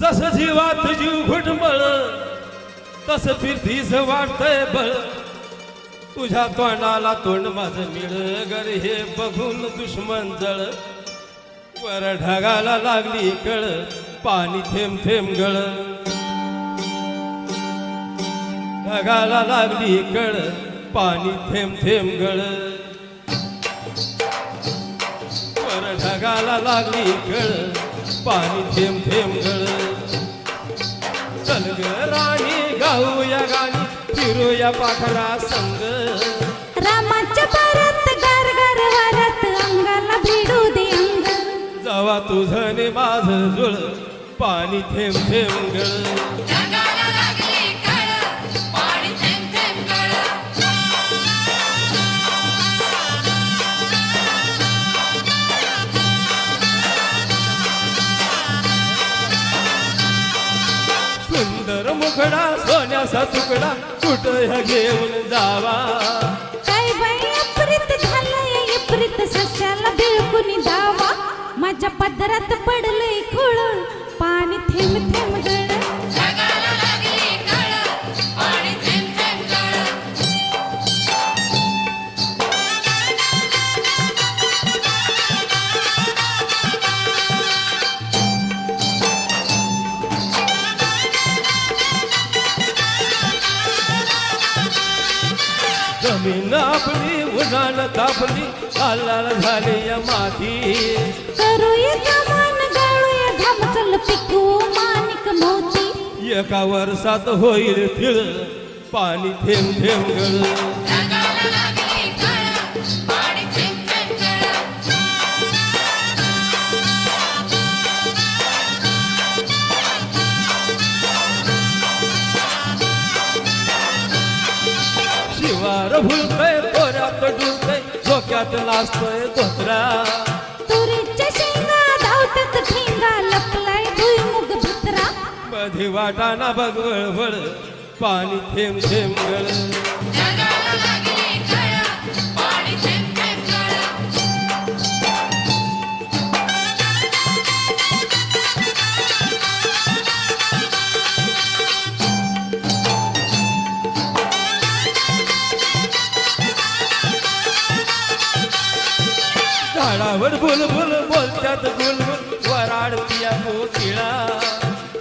जस जीवात जीव घुटमळ तस फिरतीस वाटतंय बळ. तुझ्या तोंडाला तोंड माझं मिळ गर हे बघून दुश्मन जळ. वर ढगाला लागली कळ पाणी थेंब थेंब गळ. ढगाला लागली कळ पाणी थेंब थेंब गळ. वर ढगाला लागली कळ पाणी थेंब थेंब गळ. ग राणी गाऊया गाणी फिरूया पाखरा संग. रामाच्या परत गार गार वारात अंगाला भिडू दे अंग. जावा तुझं ने माझं जुळ पाणी थेंब थेंब गळ. सोन्याचा तुकडा कुठं ह्या घेऊन जावा? काय बाई अप्रित झालंय विपरीत सशाला बिळकुनी जावा? माझ्या पदरात पडलंय जमीन आपली उन्हानं तापली लाल झाली या माती. करूया कमान गाळूया घाम चल पिकू मानिक मोती. एका वर्षात होईल थिळ पाणी थेंब थेंब गळ. शिवार भुलतय पोऱ्यात डुलतय डोक्यात लाजतोय धोत्रा. तुरीच्या शेंगा धावतात ठेंगा लपलाय भुईमुग भित्रा मधी पाणी थेंब थेंब गळ झाडावर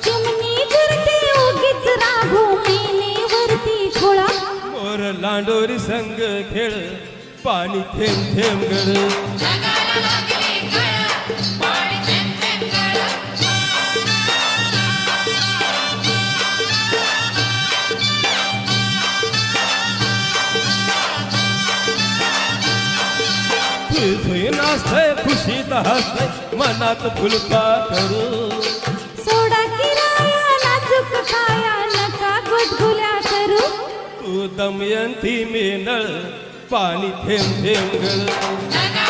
चिमणी जुरते उगीच राघू मेनेवरती खुळा मोर लांडोरी संग खेळ पाणी थेंब थेंब गळ. तुझी नाचतय खुशीत हसतय मनात फुलका करू. सोडा किराया नाजूक काया नका गुदगुल्या करू. तू दमयंती मेनळ पाणी थेंब थेंब गळ.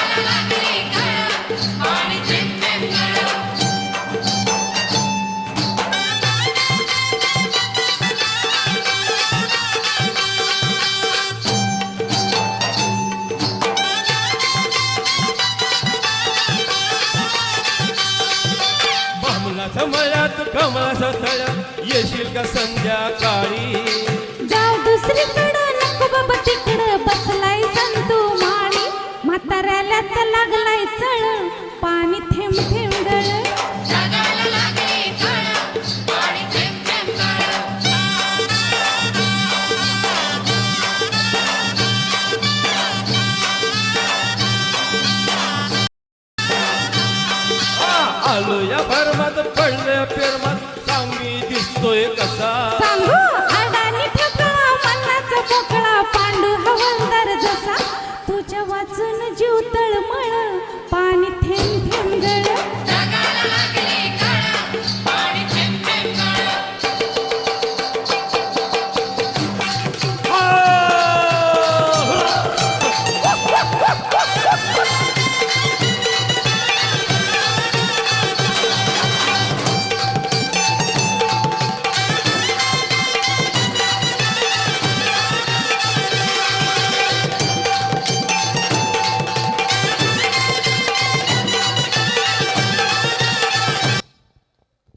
तळ्यात कमळाच्या तळ्यात येशील का संध्याकाळी? जाऊ दुसरीकडं नको बाबा तिकडं बसलाय संतू माळी. म्हाताऱ्याला तर लागलाय चळ पाणी थेंब थेंब या भरमात पडल्या पेरमात. सांगी दिसतोय कसा? सांगू?